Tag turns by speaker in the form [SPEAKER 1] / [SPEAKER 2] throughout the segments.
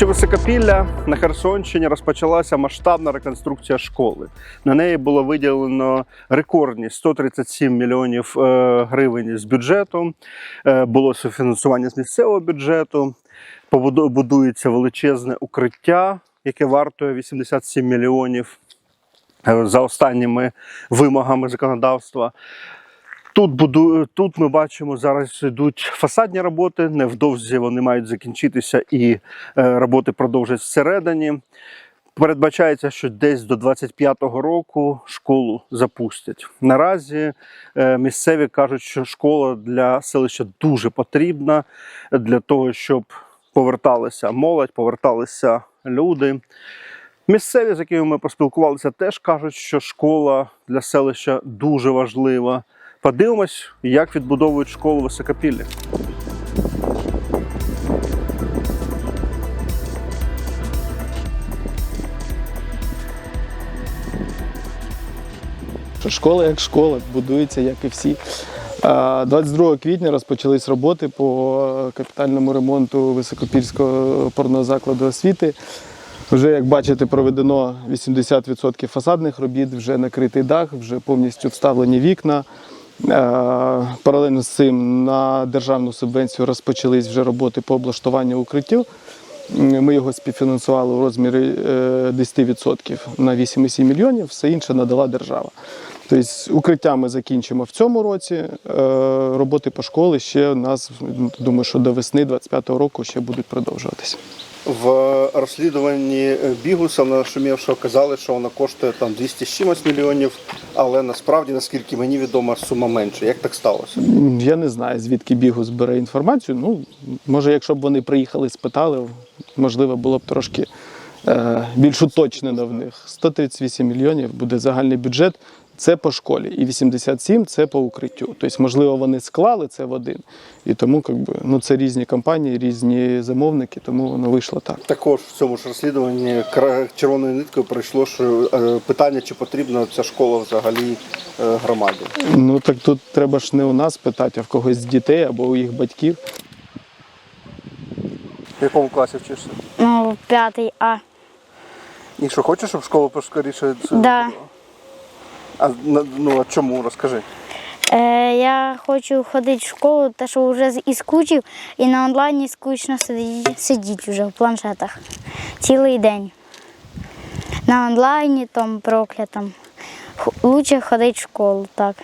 [SPEAKER 1] селищі Високопілля на Херсонщині розпочалася масштабна реконструкція школи. На неї було виділено рекордні 137 мільйонів е, гривень з бюджету. Е, Було фінансування з місцевого бюджету. Будується величезне укриття, яке вартує 87 мільйонів е, за останніми вимогами законодавства. Тут буду, тут ми бачимо, зараз йдуть фасадні роботи. Невдовзі вони мають закінчитися і е, роботи продовжать всередині. Передбачається, що десь до 25-го року школу запустять. Наразі е, місцеві кажуть, що школа для селища дуже потрібна для того, щоб поверталися молодь, поверталися люди. Місцеві, з якими ми поспілкувалися, теж кажуть, що школа для селища дуже важлива. Подивимось, як відбудовують школу високопілля.
[SPEAKER 2] школа як школа, будується, як і всі. 22 квітня розпочались роботи по капітальному ремонту Високопільського опорного закладу освіти. Вже, як бачите, проведено 80% фасадних робіт, вже накритий дах, вже повністю вставлені вікна. Е, Паралельно з цим на державну субвенцію розпочались вже роботи по облаштуванню укриттів. Ми його співфінансували у розмірі е, 10% на 8,7 мільйонів, все інше надала держава. Тобто укриття ми закінчимо в цьому році. е, Роботи по школі ще у нас, ну, думаю, що до весни 25-го року ще будуть продовжуватися.
[SPEAKER 1] В розслідуванні Бігуса нашумівшого казали, що вона коштує там 200 з чимось мільйонів, але насправді, наскільки мені відомо, сума менше. Як так сталося?
[SPEAKER 2] Я не знаю, звідки бігу збере інформацію. Ну, може, якщо б вони приїхали, спитали, можливо, було б трошки е, більш уточнено в них. 138 мільйонів буде загальний бюджет. Це по школі, і 87 це по укриттю. Тобто, можливо, вони склали це в один. І тому как би, ну, це різні компанії, різні замовники, тому воно вийшло так.
[SPEAKER 1] Також в цьому ж розслідуванні червоною ниткою пройшло, що е, питання, чи потрібна ця школа взагалі е, громаді.
[SPEAKER 2] Ну так тут треба ж не у нас питати, а в когось з дітей або у їх батьків.
[SPEAKER 1] В якому класі вчишся?
[SPEAKER 3] Ну, п'ятий А.
[SPEAKER 1] І що хочеш, щоб школа поскоріше
[SPEAKER 3] Да.
[SPEAKER 1] зробила? А ну а чому? Розкажи.
[SPEAKER 3] Е, я хочу ходити в школу, те, що вже і скучив, і на онлайні скучно сидіти, сидіть вже в планшетах цілий день. На онлайні там проклятом. Лучше ходити в школу, так.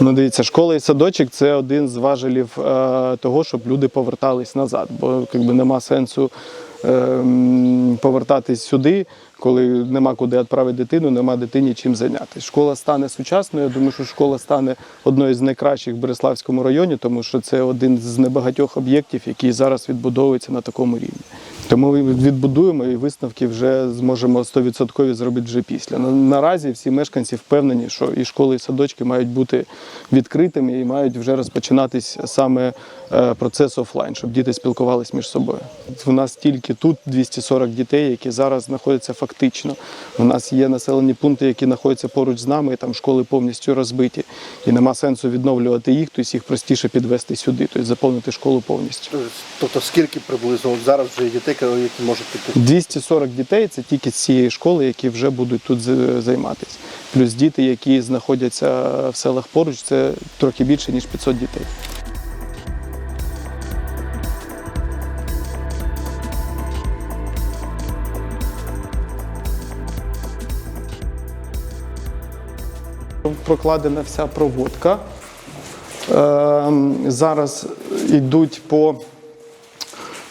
[SPEAKER 2] Ну, дивіться, школа і садочок це один з важелів е, того, щоб люди повертались назад. Бо якби нема сенсу повертатись сюди, коли нема куди відправити дитину, нема дитині чим зайнятися. Школа стане сучасною. Я думаю, що школа стане одною з найкращих в Береславському районі, тому що це один з небагатьох об'єктів, який зараз відбудовується на такому рівні. Ми відбудуємо і висновки вже зможемо 100% зробити вже після. Наразі всі мешканці впевнені, що і школи, і садочки мають бути відкритими і мають вже розпочинатись саме е, процес офлайн, щоб діти спілкувалися між собою. У нас тільки тут 240 дітей, які зараз знаходяться фактично. У нас є населені пункти, які знаходяться поруч з нами, і там школи повністю розбиті. І нема сенсу відновлювати їх, тобто їх простіше підвести сюди, тобто заповнити школу повністю.
[SPEAKER 1] Тобто скільки приблизно зараз вже дітей, які можуть піти?
[SPEAKER 2] 240 дітей це тільки з цієї школи, які вже будуть тут займатися. Плюс діти, які знаходяться в селах поруч, це трохи більше ніж 500 дітей. Прокладена вся проводка. Ем, Зараз йдуть по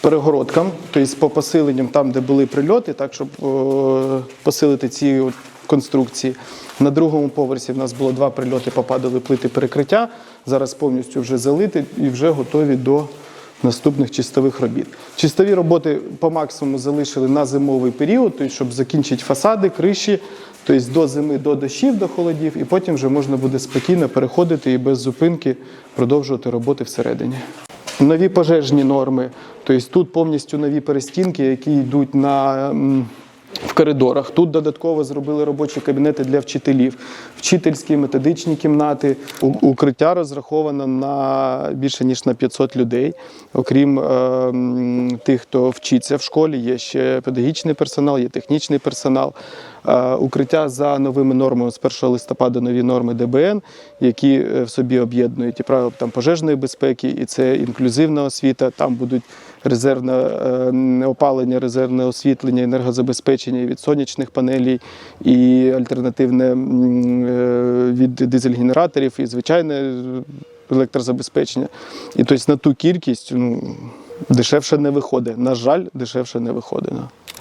[SPEAKER 2] перегородкам, тобто по посиленням там, де були прильоти, так щоб е, посилити ці конструкції. На другому поверсі в нас було два прильоти, попадали плити перекриття. Зараз повністю вже залити і вже готові до наступних чистових робіт. Чистові роботи по максимуму залишили на зимовий період, тобто, щоб закінчити фасади, криші, тобто до зими, до дощів, до холодів, і потім вже можна буде спокійно переходити і без зупинки продовжувати роботи всередині. Нові пожежні норми, тобто тут повністю нові перестінки, які йдуть на в коридорах. Тут додатково зробили робочі кабінети для вчителів, вчительські, методичні кімнати. Укриття розраховано на більше ніж на 500 людей. Окрім е, тих, хто вчиться в школі, є ще педагогічний персонал, є технічний персонал. Укриття за новими нормами з 1 листопада нові норми ДБН, які е, в собі об'єднують і правила там пожежної безпеки, і це інклюзивна освіта. Там будуть резервне е, опалення, резервне освітлення, енергозабезпечення від сонячних панелей, і альтернативне е, від дизель-генераторів, і звичайне електрозабезпечення. І тобто на ту кількість ну, дешевше не виходить. На жаль, дешевше не виходить.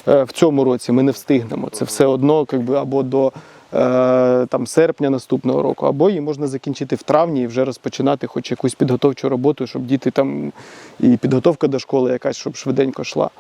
[SPEAKER 2] Е, В цьому році ми не встигнемо. Це все одно якби, або до е, там, серпня наступного року, або її можна закінчити в травні і вже розпочинати хоч якусь підготовчу роботу, щоб діти там і підготовка до школи якась, щоб швиденько йшла.